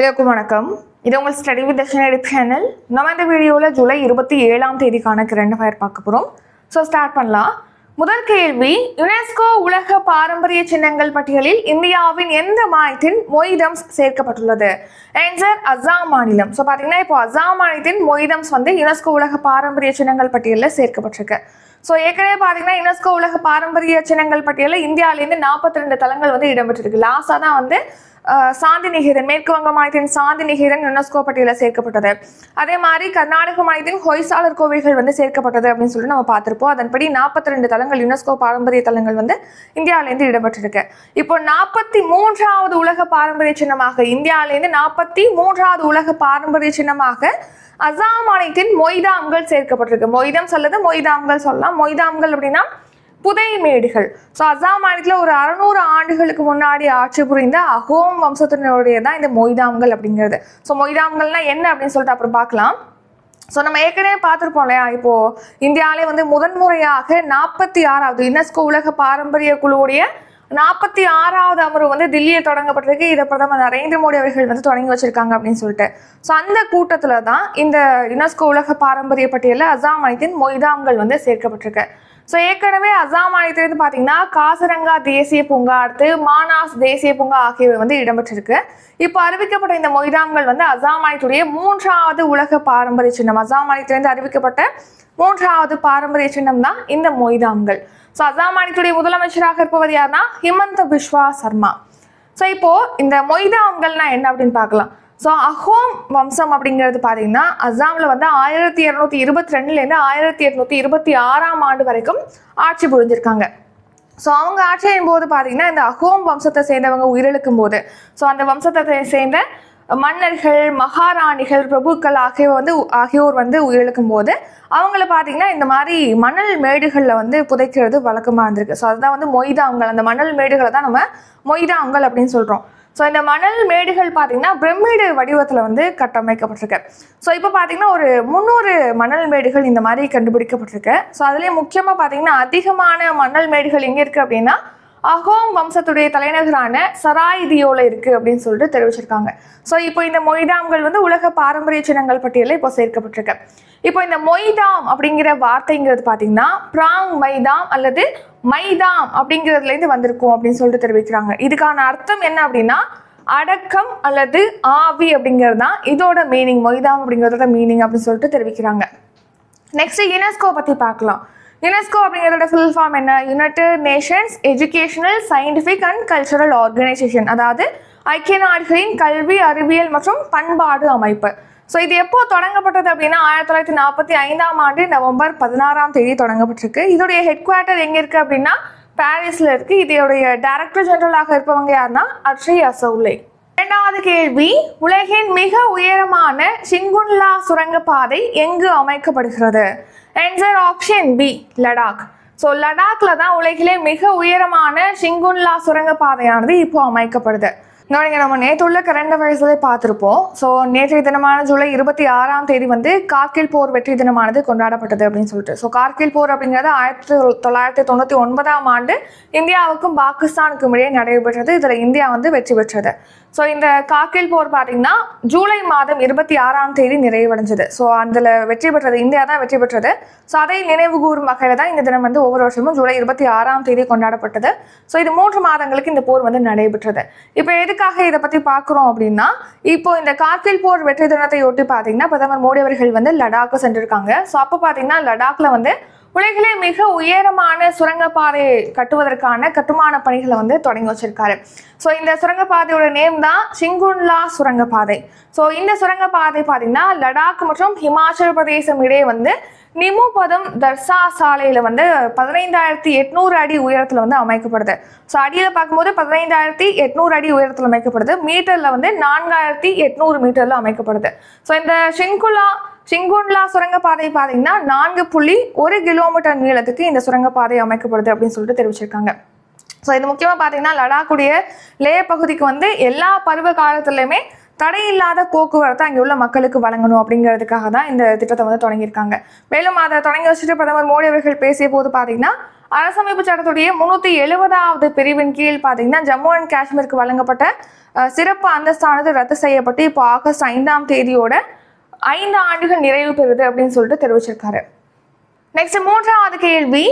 எல்லாருக்கும் வணக்கம். இது உங்கள் ஸ்டடி வித் தர்ஷனரி சேனல் நம்ம இந்த வீடியோவில் ஜூலை இருபத்தி ஏழாம் தேதிக்கான கரண்ட் ஃபயர் பார்க்க போகிறோம் ஸோ ஸ்டார்ட் பண்ணலாம். முதல் கேள்வி யுனெஸ்கோ உலக பாரம்பரிய சின்னங்கள் பட்டியலில் இந்தியாவின் எந்த மாநிலத்தின் மொய்தம்ஸ் சேர்க்கப்பட்டுள்ளது? ஆன்சர் அசாம் மாநிலம். ஸோ பார்த்தீங்கன்னா இப்போ அசாம் மாநிலத்தின் மொய்தம்ஸ் வந்து யுனெஸ்கோ உலக பாரம்பரிய சின்னங்கள் பட்டியலில் சேர்க்கப்பட்டிருக்கு. ஸோ ஏற்கனவே பார்த்தீங்கன்னா யுனெஸ்கோ உலக பாரம்பரிய சின்னங்கள் பட்டியலில் இந்தியாவிலேருந்து நாற்பத்தி ரெண்டு தலங்கள் வந்து இடம்பெற்றிருக்கு. லாஸ்டாக தான் வந்து சாந்தி நிகேதன் மேற்கு வங்க மாநிலத்தின் சாந்தி நிகேதன் யுனெஸ்கோ பட்டியலில் சேர்க்கப்பட்டது. அதே மாதிரி கர்நாடக மாநிலத்தின் ஹொய்சாலர் கோவில்கள் வந்து சேர்க்கப்பட்டது அப்படின்னு சொல்லிட்டு நம்ம பார்த்துருப்போம். அதன்படி நாற்பத்தி ரெண்டு தலங்கள் யுனெஸ்கோ பாரம்பரிய தலங்கள் வந்து இந்தியாவிலேருந்து இடம்பெற்றிருக்கு. இப்போ நாற்பத்தி மூன்றாவது உலக பாரம்பரிய சின்னமாக இந்தியாவிலேருந்து நாற்பத்தி மூன்றாவது உலக பாரம்பரிய சின்னமாக அசாம் மாநிலத்தின் மொய்தாம்கள் சேர்க்கப்பட்டிருக்கு. மொய்தம் சொல்லது மொய்தாம்கள் சொல்லலாம். மொய்தாம்கள் அப்படின்னா புதைமேடுகள் ஸோ அசாம் மாநிலத்தில் ஒரு அறுநூறு ஆண்டுகளுக்கு முன்னாடி ஆட்சி புரிந்த அகோம் வம்சத்தினுடைய தான் இந்த மொய்தாம்கள் அப்படிங்கிறது. ஸோ மொய்தாம்கள்னா என்ன அப்படின்னு சொல்லிட்டு அப்புறம் பார்க்கலாம். ஸோ நம்ம ஏற்கனவே பார்த்துருப்போம் இல்லையா? இப்போது இந்தியாவிலே வந்து முதன்முறையாக நாற்பத்தி ஆறாவது யுனெஸ்கோ உலக பாரம்பரிய குழுவுடைய நாற்பத்தி ஆறாவது அமர்வு வந்து தில்லியில் தொடங்கப்பட்டிருக்கு. இதை பிரதமர் நரேந்திர மோடி அவர்கள் வந்து தொடங்கி வச்சிருக்காங்க அப்படின்னு சொல்லிட்டு. ஸோ அந்த கூட்டத்தில் தான் இந்த யுனெஸ்கோ உலக பாரம்பரிய பட்டியலில் அசாம் மாநிலத்தின் மொய்தாம்கள் வந்து சேர்க்கப்பட்டிருக்கு. ஸோ ஏற்கனவே அசாம் மாநிலத்திலிருந்து பார்த்தீங்கன்னா காசிரங்கா தேசிய பூங்கா அடுத்து மானாஸ் தேசிய பூங்கா ஆகியவை வந்து இடம்பெற்றிருக்கு. இப்போ அறிவிக்கப்பட்ட இந்த மொய்தாம்கள் வந்து அசாம் மாநிலத்துடைய மூன்றாவது உலக பாரம்பரிய சின்னம். அசாம் மாநிலத்திலிருந்து அறிவிக்கப்பட்ட மூன்றாவது பாரம்பரிய சின்னம் தான் இந்த மொய்தாம்கள் ஸோ அசாம் மாநிலத்துடைய முதலமைச்சராக இருப்பவர் யாருன்னா ஹிமந்த பிஸ்வா சர்மா. ஸோ இப்போ இந்த மொய்தாம்கள்னா என்ன அப்படின்னு பார்க்கலாம். ஸோ அஹோம் வம்சம் அப்படிங்கிறது பார்த்தீங்கன்னா அஸ்ஸாமில் வந்து ஆயிரத்தி இரநூத்தி இருபத்தி ரெண்டுலேருந்து ஆயிரத்தி எட்நூத்தி இருபத்தி ஆறாம் ஆண்டு வரைக்கும் ஆட்சி புரிஞ்சிருக்காங்க. ஸோ அவங்க ஆட்சியின் போது பார்த்தீங்கன்னா இந்த அஹோம் வம்சத்தை சேர்ந்தவங்க உயிரிழக்கும் போது. ஸோ அந்த வம்சத்தை சேர்ந்த மன்னர்கள் மகாராணிகள் பிரபுக்கள் ஆகியோர் வந்து ஆகியோர் வந்து உயிரிழக்கும் போது அவங்கள பார்த்தீங்கன்னா இந்த மாதிரி மணல் மேடுகளில் வந்து புதைக்கிறது வழக்கமாக இருந்திருக்கு. ஸோ அதுதான் வந்து மொய்தாங்கல். அந்த மணல் மேடுகளை தான் நம்ம மொய்தாங்கல் அப்படின்னு சொல்கிறோம் ஸோ இந்த மணல் மேடுகள் பார்த்தீங்கன்னா பிரமிடு வடிவத்தில் வந்து கட்டமைக்கப்பட்டிருக்கு. ஸோ இப்போ பார்த்தீங்கன்னா ஒரு முந்நூறு மணல் மேடுகள் இந்த மாதிரி கண்டுபிடிக்கப்பட்டிருக்கு. ஸோ அதுலேயே முக்கியமாக பார்த்தீங்கன்னா அதிகமான மணல் மேடுகள் எங்கே இருக்குது அப்படின்னா அஹோம் வம்சத்துடைய தலைநகரான சராயிதியோவில் இருக்குது அப்படின்னு சொல்லிட்டு தெரிவிச்சிருக்காங்க. ஸோ இப்போ இந்த மொய்தாம்கள் வந்து உலக பாரம்பரிய சின்னங்கள் பட்டியலில் இப்போ சேர்க்கப்பட்டிருக்கு. இப்போ இந்த மொய்தாம் அப்படிங்கிற வார்த்தைங்கிறது பார்த்தீங்கன்னா பிராங் மைதாம் அல்லது மைதாம் அப்படிங்கிறதுலேருந்து வந்திருக்கும் அப்படின்னு சொல்லிட்டு தெரிவிக்கிறாங்க. இதுக்கான அர்த்தம் என்ன அப்படின்னா அடக்கம் அல்லது ஆவி அப்படிங்கிறது தான் இதோட மீனிங் மொய்தாம் அப்படிங்கிறதோட மீனிங் அப்படின்னு சொல்லிட்டு தெரிவிக்கிறாங்க. நெக்ஸ்ட் யுனெஸ்கோ பற்றி பார்க்கலாம். யுனெஸ்கோ அப்படிங்கிறதோட ஃபுல் ஃபார்ம் என்ன? United Nations educational scientific and cultural organisation அதாவது ஐக்கிய நாடுகளின் கல்வி அறிவியல் மற்றும் பண்பாடு அமைப்பு. ஸோ இது எப்போ தொடங்கப்பட்டது அப்படின்னா ஆயிரத்தி தொள்ளாயிரத்தி நாற்பத்தி ஐந்தாம் ஆண்டு நவம்பர் பதினாறாம் தேதி தொடங்கப்பட்டிருக்கு. இதோடைய ஹெட் குவார்ட்டர் எங்கே இருக்குது அப்படின்னா பாரிஸில் இருக்குது இதோடைய டைரக்டர் ஜெனரலாக இருப்பவங்க யாருன்னா அக்ஷய் அசௌலே. இரண்டாவது கேள்வி உலகின் மிக உயரமான சிங்குன்லா சுரங்கப்பாதை எங்கு அமைக்கப்படுகிறது? Answer option B Ladakh so லடாக்ல தான் உலகிலே மிக உயரமான சிங்குன்லா சுரங்கப்பாதையானது இப்போ அமைக்கப்படுது. கவனிங்க நம்ம நேற்றுள்ள கரண்ட் அஃபேர்ஸ்லேயே பார்த்துருப்போம். ஸோ நேற்றைய தினமான ஜூலை இருபத்தி ஆறாம் தேதி வந்து கார்கில் போர் வெற்றி தினமானது கொண்டாடப்பட்டது அப்படின்னு சொல்லிட்டு. ஸோ கார்கில் போர் அப்படிங்கிறது ஆயிரத்தி தொள்ளாயிரத்தி தொண்ணூற்றி ஒன்பதாம் ஆண்டு இந்தியாவுக்கும் பாகிஸ்தானுக்கும் இடையே நடைபெற்றது. இதில் இந்தியா வந்து வெற்றி பெற்றது. ஸோ இந்த கார்கில் போர் பார்த்தீங்கன்னா ஜூலை மாதம் இருபத்தி ஆறாம் தேதி நிறைவடைஞ்சது. ஸோ அதில் வெற்றி பெற்றது இந்தியா தான் வெற்றி பெற்றது. ஸோ அதை நினைவு கூறும் வகையில் தான் இந்த தினம் வந்து ஒவ்வொரு வருஷமும் ஜூலை இருபத்தி ஆறாம் தேதி கொண்டாடப்பட்டது. ஸோ இது மூன்று மாதங்களுக்கு இந்த போர் வந்து நடைபெற்றது. இப்போ எதுக்கு எதுக்காக இதை பற்றி பார்க்குறோம் அப்படின்னா இப்போ இந்த கார்கில் போர் வெற்றி தினத்தை ஒட்டி பார்த்தீங்கன்னா பிரதமர் மோடி அவர்கள் வந்து லடாக்கு சென்றிருக்காங்க. ஸோ அப்போ பார்த்தீங்கன்னா லடாக்ல வந்து உலகிலே மிக உயரமான சுரங்கப்பாதை கட்டுவதற்கான கட்டுமான பணிகளை வந்து தொடங்கி வச்சிருக்காரு. ஸோ இந்த சுரங்கப்பாதையோட நேம் தான் சிங்குன்லா சுரங்கப்பாதை. ஸோ இந்த சுரங்கப்பாதை பார்த்தீங்கன்னா லடாக் மற்றும் ஹிமாச்சல் பிரதேசம் இடையே வந்து நிமுபதம் தர்சா சாலையில் வந்து பதினைந்தாயிரத்தி எட்நூறு அடி உயரத்தில் வந்து அமைக்கப்படுது. ஸோ அடியில் பார்க்கும்போது பதினைந்தாயிரத்தி எட்நூறு அடி உயரத்தில் அமைக்கப்படுது. மீட்டரில் வந்து நான்காயிரத்தி எட்நூறு மீட்டரில் அமைக்கப்படுது. ஸோ இந்த ஷிங்குலா சிங்கோன்லா சுரங்கப்பாதை பார்த்தீங்கன்னா நான்கு புள்ளி ஒரு கிலோமீட்டர் நீளத்துக்கு இந்த சுரங்கப்பாதை அமைக்கப்படுது அப்படின்னு சொல்லிட்டு தெரிவிச்சிருக்காங்க. ஸோ இது முக்கியமாக பார்த்தீங்கன்னா லடாக்குடைய லே பகுதிக்கு வந்து எல்லா பருவ காலத்துலையுமே தடையில்லாத போக்குவரத்தை அங்கே உள்ள மக்களுக்கு வழங்கணும் அப்படிங்கிறதுக்காக தான் இந்த திட்டத்தை வந்து தொடங்கியிருக்காங்க. மேலும் அதை தொடங்கி வச்சுட்டு பிரதமர் மோடி அவர்கள் பேசிய போது பார்த்தீங்கன்னா அரசமைப்பு சட்டத்துடைய முன்னூத்தி எழுபதாவது பிரிவின் கீழ் பார்த்தீங்கன்னா ஜம்மு அண்ட் காஷ்மீருக்கு வழங்கப்பட்ட சிறப்பு அந்தஸ்தானது ரத்து செய்யப்பட்டு இப்போ ஆகஸ்ட் ஐந்தாம் தேதியோட ஐந்து ஆண்டுகள் நிறைவு பெறுது அப்படின்னு சொல்லிட்டு தெரிவிச்சிருக்காரு. நெக்ஸ்ட் மூன்றாவது கேள்வி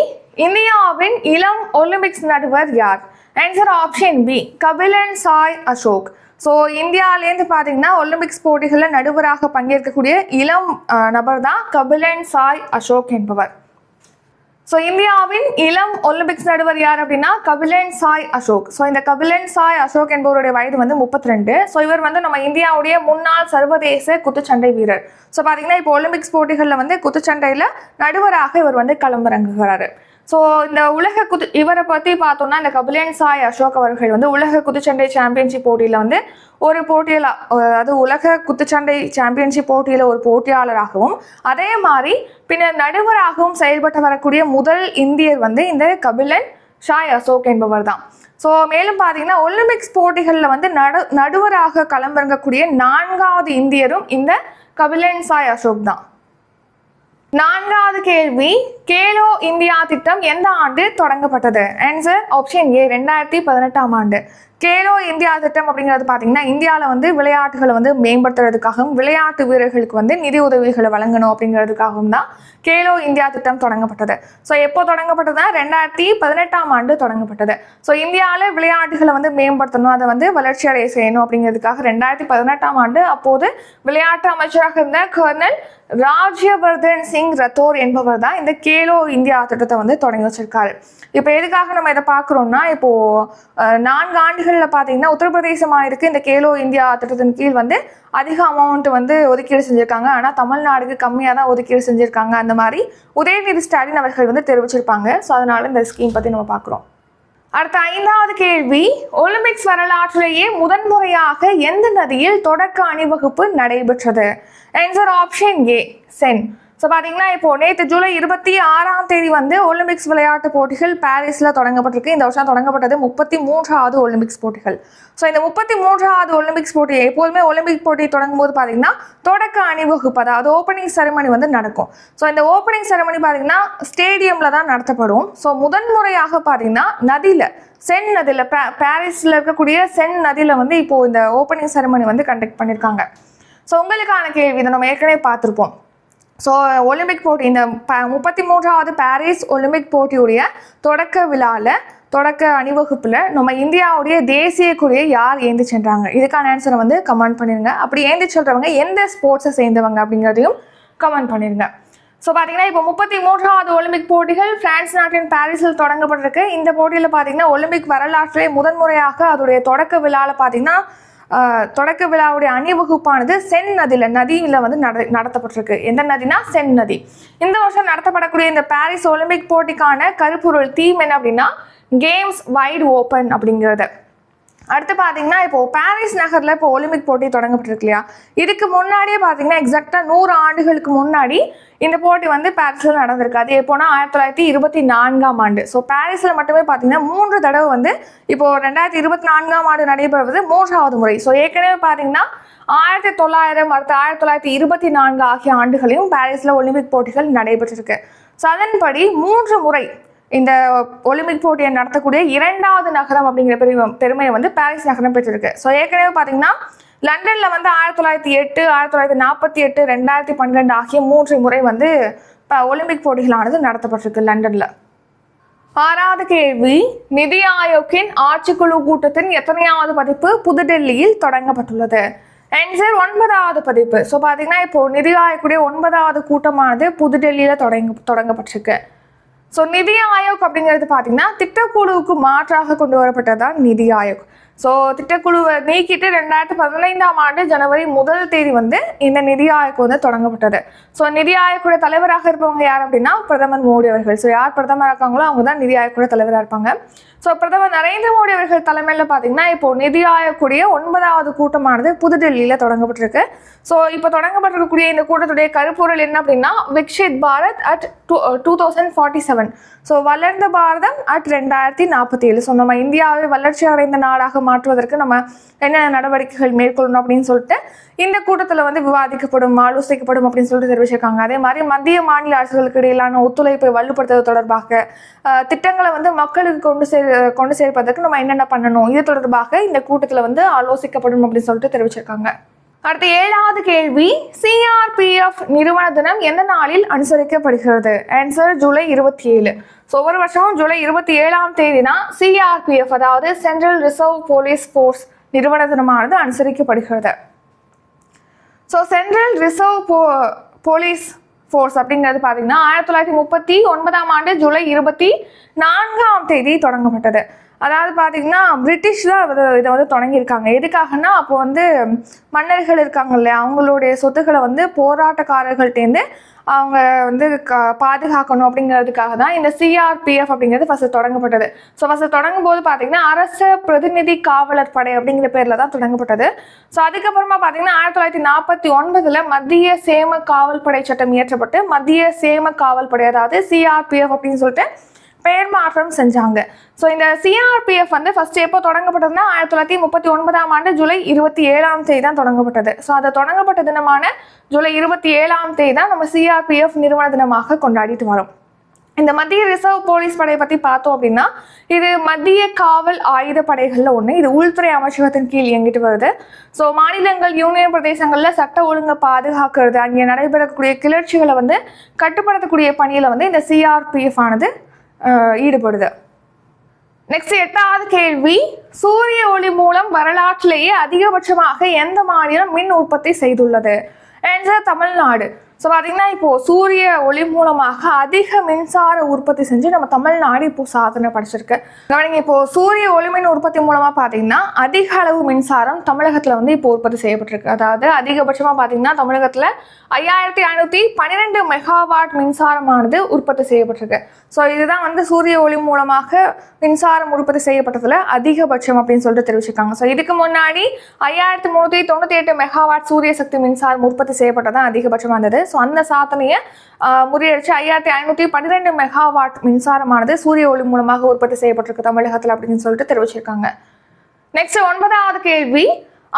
இந்தியாவின் இளம் ஒலிம்பிக்ஸ் நடுவர் யார்? Answer option B Kapilan Sai Ashok. So இந்தியாவிலேருந்து பார்த்தீங்கன்னா ஒலிம்பிக்ஸ் போட்டிகளில் நடுவராக பங்கேற்கக்கூடிய இளம் நபர் தான் கபிலன் சாய் அசோக் என்பவர். ஸோ இந்தியாவின் இளம் ஒலிம்பிக்ஸ் நடுவர் யார் அப்படின்னா கபிலன் சாய் அசோக். ஸோ இந்த கபிலன் சாய் அசோக் என்பவருடைய வயது வந்து முப்பத்தி ரெண்டு ஸோ இவர் வந்து நம்ம இந்தியாவுடைய முன்னாள் சர்வதேச குத்துச்சண்டை வீரர். ஸோ பார்த்தீங்கன்னா இப்போ ஒலிம்பிக்ஸ் போட்டிகளில் வந்து குத்துச்சண்டையில் நடுவராக இவர் வந்து களமிறங்குகிறாரு. ஸோ இந்த உலக குத்து இவரை பற்றி பார்த்தோம்னா இந்த கபிலன் சாய் அசோக் அவர்கள் வந்து உலக குத்துச்சண்டை சாம்பியன்ஷிப் போட்டியில் வந்து ஒரு போட்டியில் அதாவது உலக குத்துச்சண்டை சாம்பியன்ஷிப் போட்டியில் ஒரு போட்டியாளராகவும் அதே மாதிரி பின்னர் நடுவராகவும் செயல்பட்டு வரக்கூடிய முதல் இந்தியர் வந்து இந்த கபிலன் ஷாய் அசோக் என்பவர் தான். ஸோ மேலும் பார்த்தீங்கன்னா ஒலிம்பிக்ஸ் போட்டிகளில் வந்து நடு நடுவராக களமிறங்கக்கூடிய நான்காவது இந்தியரும் இந்த கபிலன் சாய் அசோக் தான். நான்காவது கேள்வி கேலோ இந்தியா திட்டம் எந்த ஆண்டு தொடங்கப்பட்டது? ஆன்சர் ஆப்ஷன் ஏ ரெண்டாயிரத்தி பதினெட்டாம் ஆண்டு. கேலோ இந்தியா திட்டம் அப்படிங்கிறது பார்த்தீங்கன்னா இந்தியாவில் வந்து விளையாட்டுகளை வந்து மேம்படுத்துறதுக்காகவும் விளையாட்டு வீரர்களுக்கு வந்து நிதி உதவிகளை வழங்கணும் அப்படிங்கிறதுக்காகவும் தான் கேலோ இந்தியா திட்டம் தொடங்கப்பட்டது. ஸோ எப்போ தொடங்கப்பட்டதுனா ரெண்டாயிரத்தி பதினெட்டாம் ஆண்டு தொடங்கப்பட்டது. ஸோ இந்தியாவில் விளையாட்டுகளை வந்து மேம்படுத்தணும் அதை வந்து வளர்ச்சி அடைய செய்யணும் அப்படிங்கிறதுக்காக ரெண்டாயிரத்தி பதினெட்டாம் ஆண்டு அப்போது விளையாட்டு அமைச்சராக இருந்த கர்னல் ராஜ்யவர்தன் சிங் ரத்தோர் என்பவர் தான் இந்த கேலோ இந்தியா திட்டத்தை வந்து தொடங்கி வச்சிருக்காரு. இப்போ எதுக்காக நம்ம இதை பார்க்குறோம்னா இப்போது நான்கு ஆண்டுகள் ஆண்டுகளில் பார்த்தீங்கன்னா உத்தரப்பிரதேச மாநிலத்துக்கு இந்த கேலோ இந்தியா திட்டத்தின் கீழ் வந்து அதிக அமௌண்ட் வந்து ஒதுக்கீடு செஞ்சுருக்காங்க. ஆனால் தமிழ்நாடுக்கு கம்மியாக தான் ஒதுக்கீடு செஞ்சிருக்காங்க. அந்த மாதிரி உதயநிதி ஸ்டாலின் அவர்கள் வந்து தெரிவிச்சிருப்பாங்க. ஸோ அதனால் இந்த ஸ்கீம் பற்றி நம்ம பார்க்குறோம் அடுத்த ஐந்தாவது கேள்வி. ஒலிம்பிக்ஸ் வரலாற்றிலேயே முதன்முறையாக எந்த நதியில் தொடக்க அணிவகுப்பு நடைபெற்றது? Answer option A Seine so பார்த்தீங்கன்னா இப்போ நேற்று ஜூலை இருபத்தி ஆறாம் தேதி வந்து ஒலிம்பிக்ஸ் விளையாட்டு போட்டிகள் பாரிஸில் தொடங்கப்பட்டிருக்கு. இந்த வருஷம் தொடங்கப்பட்டது முப்பத்தி மூன்றாவது ஒலிம்பிக்ஸ் போட்டிகள். ஸோ இந்த முப்பத்தி மூன்றாவது ஒலிம்பிக்ஸ் போட்டி எப்போதுமே ஒலிம்பிக் போட்டி தொடங்கும் போது பார்த்தீங்கன்னா தொடக்க அணிவகுப்பு அதாவது ஓப்பனிங் செரமனி வந்து நடக்கும். ஸோ இந்த ஓப்பனிங் செரமனி பார்த்தீங்கன்னா ஸ்டேடியமில் தான் நடத்தப்படும். ஸோ முதன்முறையாக பார்த்தீங்கன்னா நதியில் சென் நதியில் பாரிஸில் இருக்கக்கூடிய சென் நதியில் வந்து இப்போது இந்த ஓப்பனிங் செரமனி வந்து கண்டக்ட் பண்ணியிருக்காங்க ஸோ உங்களுக்கான கேள்வி இதை நம்ம ஏற்கனவே பார்த்துருப்போம். ஸோ ஒலிம்பிக் போட்டி இந்த ப முப்பத்தி மூன்றாவது பாரிஸ் ஒலிம்பிக் போட்டியுடைய தொடக்க விழாவில் தொடக்க அணிவகுப்பில் நம்ம இந்தியாவுடைய தேசிய கொடியை யார் ஏந்தி சென்றாங்க? இதுக்கான ஆன்சரை வந்து கமெண்ட் பண்ணிடுங்க அப்படி ஏந்தி சொல்கிறவங்க எந்த ஸ்போர்ட்ஸை சேர்ந்தவங்க அப்படிங்கிறதையும் கமெண்ட் பண்ணிடுங்க ஸோ பார்த்தீங்கன்னா இப்போ முப்பத்தி மூன்றாவது ஒலிம்பிக் போட்டிகள் பிரான்ஸ் நாட்டின் பாரிஸில் தொடங்கப்பட்டிருக்கு. இந்த போட்டியில் பார்த்தீங்கன்னா ஒலிம்பிக் வரலாற்றிலே முதன்முறையாக அதோடைய தொடக்க விழாவில் பார்த்தீங்கன்னா தொடக்க விழாவுடைய அணிவகுப்பானது சென் நதியில் நதியில் வந்து நட நடத்தப்பட்டிருக்கு. எந்த நதினா சென் நதி. இந்த வருஷம் நடத்தப்படக்கூடிய இந்த பாரிஸ் ஒலிம்பிக் போட்டிக்கான கருப்பொருள் தீம் என்ன அப்படின்னா கேம்ஸ் வைட் ஓப்பன் அப்படிங்கிறது. அடுத்து பார்த்தீங்கன்னா இப்போ பாரிஸ் நகரில் இப்போ ஒலிம்பிக் போட்டி தொடங்கப்பட்டிருக்கு இல்லையா? இதுக்கு முன்னாடியே பார்த்தீங்கன்னா எக்ஸாக்டாக நூறு ஆண்டுகளுக்கு முன்னாடி இந்த போட்டி வந்து பாரிஸில் நடந்திருக்கு. அது எப்போனா ஆயிரத்தி தொள்ளாயிரத்தி இருபத்தி நான்காம் ஆண்டு. ஸோ பாரிஸில் மட்டுமே பார்த்தீங்கன்னா மூன்று தடவை வந்து இப்போ ரெண்டாயிரத்தி இருபத்தி நான்காம் ஆண்டு நடைபெறுவது மூன்றாவது முறை. ஸோ ஏற்கனவே பார்த்தீங்கன்னா ஆயிரத்தி தொள்ளாயிரம் அடுத்து ஆயிரத்தி தொள்ளாயிரத்தி இருபத்தி நான்கு ஆகிய ஆண்டுகளையும் பாரிஸில் ஒலிம்பிக் போட்டிகள் நடைபெற்றிருக்கு. ஸோ அதன்படி மூன்று முறை இந்த ஒலிம்பிக் போட்டியை நடத்தக்கூடிய இரண்டாவது நகரம் அப்படிங்கிற பெருமை பெருமையை வந்து பாரிஸ் நகரம் பெற்றிருக்கு. ஸோ ஏற்கனவே பார்த்தீங்கன்னா லண்டனில் வந்து ஆயிரத்தி தொள்ளாயிரத்தி எட்டு ஆயிரத்தி தொள்ளாயிரத்தி நாற்பத்தி எட்டு ரெண்டாயிரத்தி பன்னிரெண்டு ஆகிய மூன்று முறை வந்து இப்போ ஒலிம்பிக் போட்டிகளானது நடத்தப்பட்டிருக்கு லண்டனில். ஆறாவது கேள்வி நிதி ஆயோக்கின் ஆட்சிக்குழு கூட்டத்தின் எத்தனையாவது பதிப்பு புதுடெல்லியில் தொடங்கப்பட்டுள்ளது. ஆன்சர் ஒன்பதாவது பதிப்பு. ஸோ பார்த்தீங்கன்னா இப்போ நிதி ஆயோக்குடைய ஒன்பதாவது கூட்டமானது புதுடெல்லியில் தொடங்க தொடங்கப்பட்டிருக்கு. ஸோ நிதி ஆயோக் அப்படிங்கிறது பார்த்தீங்கன்னா திட்டக்குழுவுக்கு மாற்றாக கொண்டு வரப்பட்டது தான் நிதி ஆயோக். ஸோ திட்டக்குழுவை நீக்கிட்டு ரெண்டாயிரத்தி பதினைந்தாம் ஆண்டு ஜனவரி முதல் தேதி வந்து இந்த நிதி ஆயோக் வந்து தொடங்கப்பட்டது. ஸோ நிதி ஆயோக்கோட தலைவராக இருப்பவங்க யார் அப்படின்னா பிரதமர் மோடி அவர்கள். ஸோ யார் பிரதமராக இருக்காங்களோ அவங்க தான் நிதி ஆயோக்கோட தலைவராக இருப்பாங்க. ஸோ பிரதமர் நரேந்திர மோடி அவர்கள் தலைமையில் பார்த்தீங்கன்னா இப்போ நிதி ஆயோக்குடைய ஒன்பதாவது கூட்டமானது புதுடெல்லியில் தொடங்கப்பட்டிருக்கு. ஸோ இப்போ தொடங்கப்பட்டிருக்கக்கூடிய இந்த கூட்டத்துடைய கருப்பொருள் என்ன அப்படின்னா Viksit Bharat at two two thousand forty seven so வளர்ந்த பாரதம் அட் ரெண்டாயிரத்தி நாற்பத்தி ஏழு. ஸோ நம்ம இந்தியாவை வளர்ச்சி அடைந்த நாடாக மாற்றுவதற்கு நம்ம என்னென்ன நடவடிக்கைகள் மேற்கொள்ளணும் அப்படின்னு சொல்லிட்டு இந்த கூட்டத்தில் வந்து விவாதிக்கப்படும் ஆலோசிக்கப்படும் அப்படின்னு சொல்லிட்டு தெரிவிச்சிருக்காங்க. அதே மாதிரி மத்திய மாநில அரசுகளுக்கு இடையிலான ஒத்துழைப்பை வலுப்படுத்துவது தொடர்பாக திட்டங்களை வந்து மக்களுக்கு கொண்டு சேர் கொண்டு சேர்ப்பதற்கு நம்ம என்னென்ன பண்ணணும்? இது தொடர்பாக இந்த கூட்டத்தில் வந்து ஆலோசிக்கப்படும் அப்படின்னு சொல்லிட்டு தெரிவிச்சிருக்காங்க. அடுத்த ஏழாவது கேள்வி சிஆர்பிஎஃப் நிறுவன தினம் எந்த நாளில் அனுசரிக்கப்படுகிறது? ஆன்சர் ஜூலை இருபத்தி ஏழு ஸோ ஒவ்வொரு வருஷமும் ஜூலை இருபத்தி ஏழாம் தேதி தான் சிஆர்பிஎஃப் அதாவது சென்ட்ரல் ரிசர்வ் போலீஸ் ஃபோர்ஸ் நிறுவன தினமானது அனுசரிக்கப்படுகிறது. So central reserve po police force அப்படிங்கிறது பார்த்தீங்கன்னா ஆயிரத்தி தொள்ளாயிரத்தி முப்பத்தி ஒன்பதாம் ஆண்டு ஜூலை இருபத்தி நான்காம் தேதி தொடங்கப்பட்டது. அதாவது பார்த்தீங்கன்னா பிரிட்டிஷ் தான் இதை இதை வந்து தொடங்கியிருக்காங்க. எதுக்காகன்னா அப்போ வந்து மன்னர்கள் இருக்காங்க இல்லையா? அவங்களுடைய சொத்துக்களை வந்து போராட்டக்காரர்கள்ட்டேருந்து அவங்க வந்து க பாதுகாக்கணும் அப்படிங்கிறதுக்காக தான் இந்த சிஆர்பிஎஃப் அப்படிங்கிறது ஃபஸ்ட்டு தொடங்கப்பட்டது. ஸோ ஃபஸ்ட்டு தொடங்கும் போது பார்த்தீங்கன்னா அரச பிரதிநிதி காவலர் படை அப்படிங்கிற பேரில் தான் தொடங்கப்பட்டது. ஸோ அதுக்கப்புறமா பார்த்தீங்கன்னா ஆயிரத்தி தொள்ளாயிரத்தி நாற்பத்தி ஒன்பதில் மத்திய சேம காவல் படை சட்டம் இயற்றப்பட்டு மத்திய சேம காவல் படை அதாவது சிஆர்பிஎஃப் அப்படின்னு சொல்லிட்டு பெயர் மாற்றம் செஞ்சாங்க. ஸோ இந்த சிஆர்பிஎஃப் வந்து ஃபர்ஸ்ட் எப்போ தொடங்கப்பட்டதுன்னா ஆயிரத்தி தொள்ளாயிரத்தி முப்பத்தி ஒன்பதாம் ஆண்டு ஜூலை இருபத்தி ஏழாம் தேதி தான் தொடங்கப்பட்டது. ஸோ அது தொடங்கப்பட்ட தினமான ஜூலை இருபத்தி ஏழாம் தேதி தான் நம்ம சிஆர்பிஎஃப் நிறுவன தினமாக கொண்டாடிட்டு வரோம். இந்த மத்திய ரிசர்வ் போலீஸ் படையை பற்றி பார்த்தோம் அப்படின்னா இது மத்திய காவல் ஆயுத படைகளில் ஒன்று இது உள்துறை அமைச்சகத்தின் கீழ் இயங்கிட்டு வருது. ஸோ மாநிலங்கள் யூனியன் பிரதேசங்களில் சட்ட ஒழுங்கை பாதுகாக்கிறது அங்கே நடைபெறக்கூடிய கிளர்ச்சிகளை வந்து கட்டுப்படுத்தக்கூடிய பணியில் வந்து இந்த சிஆர்பிஎஃப் ஆனது ஈடுபடுது. நெக்ஸ்ட் எட்டாவது கேள்வி. சூரிய ஒளி மூலம் வரலாற்றிலேயே அதிகபட்சமாக எந்த மாநிலம் மின் உற்பத்தி செய்துள்ளது? என்ற தமிழ்நாடு. ஸோ பார்த்தீங்கன்னா இப்போது சூரிய ஒளி மூலமாக அதிக மின்சார உற்பத்தி செஞ்சு நம்ம தமிழ்நாடு இப்போது சாதனை படைச்சிருக்கு. கவனிங்க இப்போது சூரிய ஒளிமின் உற்பத்தி மூலமாக பார்த்தீங்கன்னா அதிக அளவு மின்சாரம் தமிழகத்தில் வந்து இப்போ உற்பத்தி செய்யப்பட்டிருக்கு. அதாவது அதிகபட்சமாக பார்த்தீங்கன்னா தமிழகத்தில் ஐயாயிரத்தி ஐநூற்றி பன்னிரெண்டு மெகாவாட் மின்சாரமானது உற்பத்தி செய்யப்பட்டிருக்கு. ஸோ இதுதான் வந்து சூரிய ஒளி மூலமாக மின்சாரம் உற்பத்தி செய்யப்பட்டதில் அதிகபட்சம் அப்படின்னு சொல்லிட்டு தெரிவிச்சிருக்காங்க. ஸோ இதுக்கு முன்னாடி ஐயாயிரத்தி முந்நூற்றி தொண்ணூற்றி எட்டு மெகாவாட் சூரிய சக்தி மின்சாரம் உற்பத்தி செய்யப்பட்டதான் அதிகபட்சமாக இருந்தது. ஸோ அந்த சாதனையை முறியடிச்சு ஐயாயிரத்தி ஐநூற்றி பன்னிரெண்டு மெகாவாட் மின்சாரமானது சூரிய ஒளி மூலமாக உற்பத்தி செய்யப்பட்டிருக்கு தமிழகத்தில் அப்படின்னு சொல்லிட்டு தெரிவிச்சிருக்காங்க. நெக்ஸ்ட் ஒன்பதாவது கேள்வி.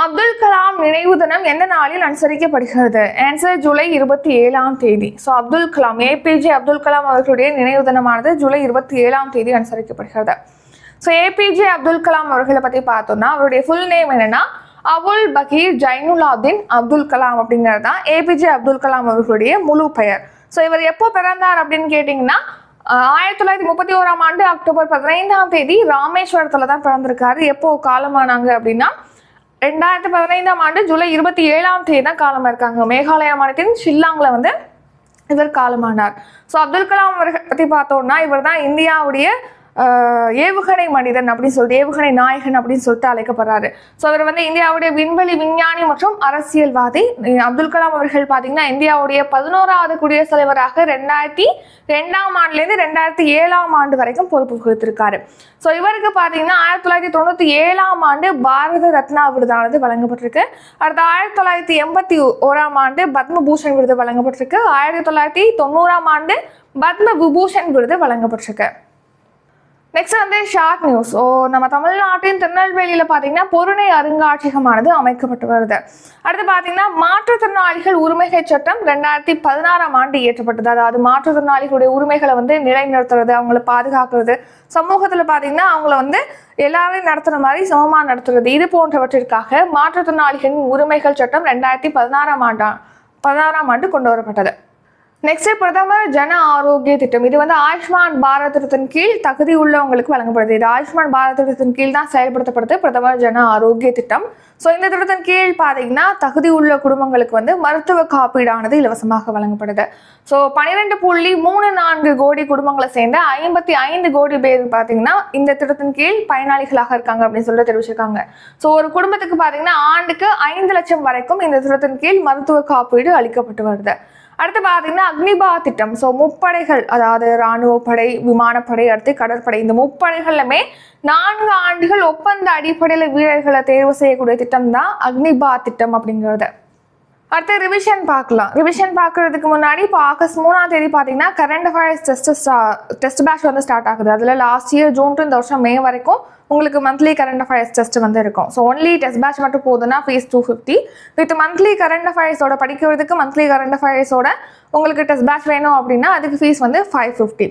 அப்துல் கலாம் நினைவு தினம் எந்த நாளில் அனுசரிக்கப்படுகிறது? ஆன்சர் ஜூலை இருபத்தி ஏழாம் தேதி. ஸோ அப்துல் கலாம் ஏபிஜே அப்துல் கலாம் அவர்களுடைய நினைவு தினமானது ஜூலை இருபத்தி ஏழாம் தேதி அனுசரிக்கப்படுகிறது. ஸோ ஏபிஜே அப்துல் கலாம் அவர்களை பற்றி பார்த்தோம்னா அவருடைய ஃபுல் நேம் என்னன்னா அபுல் பகீர் ஜைனுலாதீன் அப்துல் கலாம் அப்படிங்கிறது தான் ஏபிஜே அப்துல் கலாம் அவர்களுடைய முழு பெயர். ஸோ இவர் எப்போ பிறந்தார் அப்படின்னு கேட்டிங்கன்னா ஆயிரத்தி தொள்ளாயிரத்தி முப்பத்தி ஓராம் ஆண்டு அக்டோபர் பதினைந்தாம் தேதி ராமேஸ்வரத்தில் தான் பிறந்திருக்காரு. எப்போ காலமானாங்க அப்படின்னா ரெண்டாயிரத்தி பதினைந்தாம் ஆண்டு ஜூலை இருபத்தி ஏழாம் தேதி தான் காலமாக இருக்காங்க. மேகாலயா மாநிலத்தின் ஷில்லாங்கில் வந்து இவர் காலமானார். ஸோ அப்துல் கலாம் அவர்களை பற்றி பார்த்தோம்னா இவர் தான் இந்தியாவுடைய ஏவுகணை மனிதன் அப்படின்னு சொல்லிட்டு ஏவுகணை நாயகன் அப்படின்னு சொல்லிட்டு அழைக்கப்படுறாரு. ஸோ அவர் வந்து இந்தியாவுடைய விண்வெளி விஞ்ஞானி மற்றும் அரசியல்வாதி. அப்துல் கலாம் அவர்கள் பார்த்தீங்கன்னா இந்தியாவுடைய பதினோராவது குடியரசுத் தலைவராக ரெண்டாயிரத்தி ரெண்டாம் ஆண்டுலேருந்து ரெண்டாயிரத்தி ஏழாம் ஆண்டு வரைக்கும் பொறுப்பு வகித்திருக்காரு. ஸோ இவருக்கு பார்த்தீங்கன்னா ஆயிரத்தி தொள்ளாயிரத்தி தொண்ணூற்றி ஏழாம் ஆண்டு பாரத ரத்னா விருதானது வழங்கப்பட்டிருக்கு. அடுத்து ஆயிரத்தி தொள்ளாயிரத்தி எண்பத்தி ஓராம் ஆண்டு பத்மபூஷன் விருது வழங்கப்பட்டிருக்கு. ஆயிரத்தி தொள்ளாயிரத்தி தொண்ணூறாம் ஆண்டு பத்ம விபூஷன் விருது வழங்கப்பட்டிருக்கு. நெக்ஸ்ட் வந்து ஷார்ட் நியூஸ் ஓ நம்ம தமிழ்நாட்டின் திருநெல்வேலியில் பார்த்தீங்கன்னா பொருணை அருங்காட்சியகமானது அமைக்கப்பட்டு வருது. அடுத்து பார்த்தீங்கன்னா மாற்றுத்திறனாளிகள் உரிமைகள் சட்டம் ரெண்டாயிரத்தி பதினாறாம் ஆண்டு இயற்றப்பட்டது. அதாவது மாற்றுத்திறனாளிகளுடைய உரிமைகளை வந்து நிலைநிறுத்துறது அவங்கள பாதுகாக்கிறது. சமூகத்தில் பார்த்தீங்கன்னா அவங்கள வந்து எல்லாரையும் நடத்துகிற மாதிரி சமமாக நடத்துறது. இது போன்றவற்றிற்காக மாற்றுத்திறனாளிகளின் உரிமைகள் சட்டம் ரெண்டாயிரத்தி பதினாறாம் ஆண்டா பதினாறாம் ஆண்டு கொண்டு வரப்பட்டது. நெக்ஸ்ட் பிரதமர் ஜன ஆரோக்கிய திட்டம். இது வந்து ஆயுஷ்மான் பாரத் திட்டத்தின் கீழ் தகுதி உள்ளவங்களுக்கு வழங்கப்படுது. இது ஆயுஷ்மான் பாரத் திட்டத்தின் கீழ் தான் செயல்படுத்தப்படுது பிரதமர் ஜன ஆரோக்கிய திட்டம். ஸோ இந்த திட்டத்தின் கீழ் பார்த்தீங்கன்னா தகுதி உள்ள குடும்பங்களுக்கு வந்து மருத்துவ காப்பீடானது இலவசமாக வழங்கப்படுது. ஸோ பன்னிரெண்டு புள்ளி மூணு நான்கு கோடி குடும்பங்களை சேர்ந்த ஐம்பத்தி ஐந்து கோடி பேர் பார்த்தீங்கன்னா இந்த திட்டத்தின் கீழ் பயனாளிகளாக இருக்காங்க அப்படின்னு சொல்லிட்டு தெரிவிச்சிருக்காங்க. ஸோ ஒரு குடும்பத்துக்கு பார்த்தீங்கன்னா ஆண்டுக்கு ஐந்து லட்சம் வரைக்கும் இந்த திட்டத்தின் கீழ் மருத்துவ காப்பீடு அளிக்கப்பட்டு வருது. அடுத்து பார்த்தீங்கன்னா அக்னிபா திட்டம். ஸோ முப்படைகள் அதாவது இராணுவ படை விமானப்படை அடுத்து கடற்படை இந்த முப்படைகள்லுமே நான்கு ஆண்டுகள் ஒப்பந்த அடிப்படையில் வீரர்களை தேர்வு செய்யக்கூடிய திட்டம் தான் அக்னிபா திட்டம் அப்படிங்கிறது. அடுத்து ரிவிஷன் பார்க்கலாம். ரிவிஷன் பார்க்கறதுக்கு முன்னாடி இப்போ ஆகஸ்ட் மூணாம் தேதி பார்த்தீங்கன்னா current affairs test test batch வந்து ஸ்டார்ட் ஆகுது. அதில் லாஸ்ட் இயர் ஜூன் டு இந்த வருஷம் மே வரைக்கும் உங்களுக்கு மந்த்லி கரண்ட் அஃபேர்ஸ் டெஸ்ட் வந்து இருக்கும். ஸோ ஒன்லி டெஸ்ட் பேட்ச் மட்டும் போதுன்னா fees two fifty with monthly current அஃபேர்ஸோட படிக்கிறதுக்கு மந்த்லி கரண்ட் அஃபேர்ஸோட உங்களுக்கு டெஸ்ட் பேட்ச் வேணும் அப்படின்னா அதுக்கு ஃபீஸ் வந்து ஃபைவ் ஃபிஃப்டி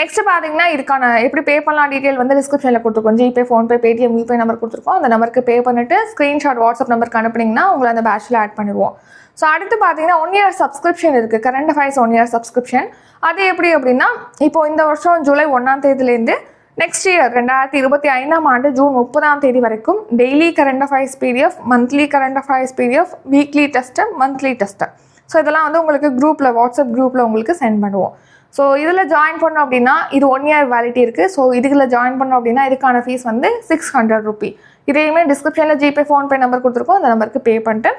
நெக்ஸ்ட் பார்த்தீங்கன்னா இதுக்கான எப்படி பே பண்ணலாம் டீட்டெயில் வந்து டிஸ்கிரிப்ஷனில் கொடுத்துருக்கோம். ஜிபே ஃபோன்பே பேடிஎம் யூபே நம்பர் கொடுத்துருக்கோம். அந்த நம்பருக்கு பே பண்ணிட்டு ஸ்க்ரீன்ஷாட் வாட்ஸ்அப் நம்பருக்கு அனுப்புனீங்கன்னா உங்களை அந்த பேட்ச்சில் ஆட் பண்ணிடுவோம். ஸோ அடுத்து பார்த்தீங்கன்னா ஒன் இயர் சப்ஸ்கிரிப்ஷன் இருக்குது current affairs one year subscription அது எப்படி அப்படின்னா இப்போ இந்த வருஷம் ஜூலை ஒன்றாம் தேதியிலேருந்து நெக்ஸ்ட் இயர் ரெண்டாயிரத்தி இருபத்தி ஐந்தாம் ஆண்டு ஜூன் முப்பதாம் தேதி வரைக்கும் daily current affairs PDF monthly current affairs PDF weekly test monthly test so இதெல்லாம் வந்து உங்களுக்கு குரூப்பில் வாட்ஸ்அப் குரூப்பில் உங்களுக்கு சென்ட் பண்ணுவோம். ஸோ இதில் ஜாயின் பண்ணோம் அப்படின்னா இது ஒன் இயர் வேலிட்டி இருக்குது ஸோ இதுக்குள்ள ஜாயின் பண்ணோம் அப்படின்னா இதுக்கான ஃபீஸ் வந்து சிக்ஸ் ஹண்ட்ரட் ருபி இதையுமே டிஸ்கிரிப்ஷனில் ஜிபே ஃபோன்பே நம்பர் கொடுத்துருக்கோம். அந்த நம்பருக்கு பே பண்ணிட்டு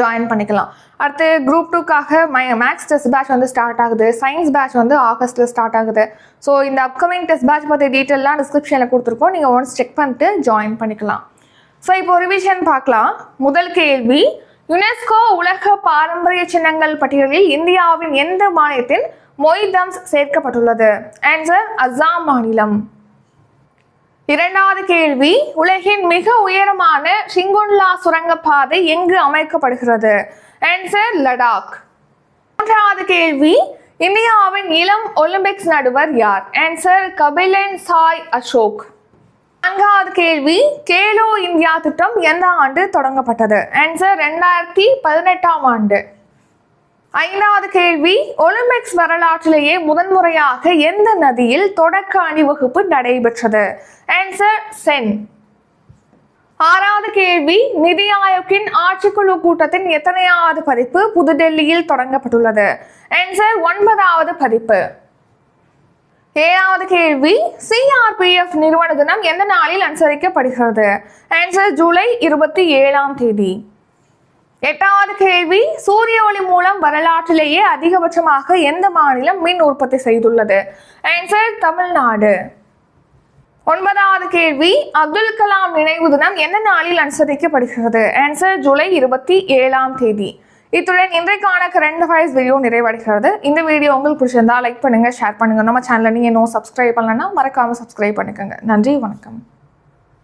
ஜாயின் பண்ணிக்கலாம். அடுத்து குரூப் டூக்காக மை மேக்ஸ் டெஸ்ட் பேட்ச் வந்து ஸ்டார்ட் ஆகுது. சயின்ஸ் பேட்ச் வந்து ஆகஸ்ட்டில் ஸ்டார்ட் ஆகுது. ஸோ இந்த அப்கமிங் டெஸ்ட் பேட்ச் பற்றி டீட்டெயிலாம் டிஸ்கிரிப்ஷனில் கொடுத்துருக்கோம். நீங்கள் ஒன்ஸ் செக் பண்ணிட்டு ஜாயின் பண்ணிக்கலாம். ஸோ இப்போ ரிவிஷன் பார்க்கலாம். முதல் கேள்வி யுனெஸ்கோ உலக பாரம்பரிய சின்னங்கள் பட்டியலில் இந்தியாவின் எந்த மாநிலத்தின் மொய்தம்ஸ் சேர்க்கப்பட்டுள்ளது. ஆன்சர் அஸ்ஸாம் மாநிலம். இரண்டாவது கேள்வி உலகின் மிக உயரமான ஷிங்குன்லா சுரங்கப்பாதை எங்கு அமைக்கப்படுகிறது? ஆன்சர் லடாக். மூன்றாவது கேள்வி இந்தியாவின் இளம் ஒலிம்பிக்ஸ் நடுவர் யார்? ஆன்சர் கபிலன் சாய் அசோக். நான்காவது கேள்வி கேலோ இந்தியா திட்டம் எந்த ஆண்டு தொடங்கப்பட்டது? ஆன்சர் ரெண்டாயிரத்தி பதினெட்டாம் ஆண்டு. ஐந்தாவது கேள்வி ஒலிம்பிக்ஸ் வரலாற்றிலேயே முதன்முறையாக எந்த நதியில் தொடக்க அணிவகுப்பு நடைபெற்றது? ஆன்சர் சென் ஆறாவது கேள்வி நிதி ஆயோக்கின் ஆட்சிக்குழு கூட்டத்தின் எத்தனையாவது பதிப்பு புதுடெல்லியில் தொடங்கப்பட்டுள்ளது? ஆன்சர் ஒன்பதாவது பதிப்பு. ஏழாவது கேள்வி சிஆர்பிஎஃப் நிறுவன தினம் எந்த நாளில் அனுசரிக்கப்படுகிறது? ஆன்சர் ஜூலை இருபத்தி ஏழாம் தேதி. எட்டாவது கேள்வி சூரிய ஒளி மூலம் வரலாற்றிலேயே அதிகபட்சமாக எந்த மாநிலம் மின் உற்பத்தி செய்துள்ளது? ஆன்சர் தமிழ்நாடு. ஒன்பதாவது கேள்வி அப்துல் கலாம் நினைவு தினம் எந்த நாளில் அனுசரிக்கப்படுகிறது? ஆன்சர் ஜூலை இருபத்தி ஏழாம் தேதி. இத்துடன் இன்றைக்கான கரண்ட் அஃபேர்ஸ் வீடியோ நிறைவடைகிறது. இந்த வீடியோ உங்களுக்கு பிடிச்சிருந்தா லைக் பண்ணுங்க ஷேர் பண்ணுங்க. நம்ம சேனலை நீங்கள் இன்னும் சப்ஸ்கிரைப் பண்ணலன்னா மறக்காம சப்ஸ்கிரைப் பண்ணிக்கோங்க. நன்றி வணக்கம்.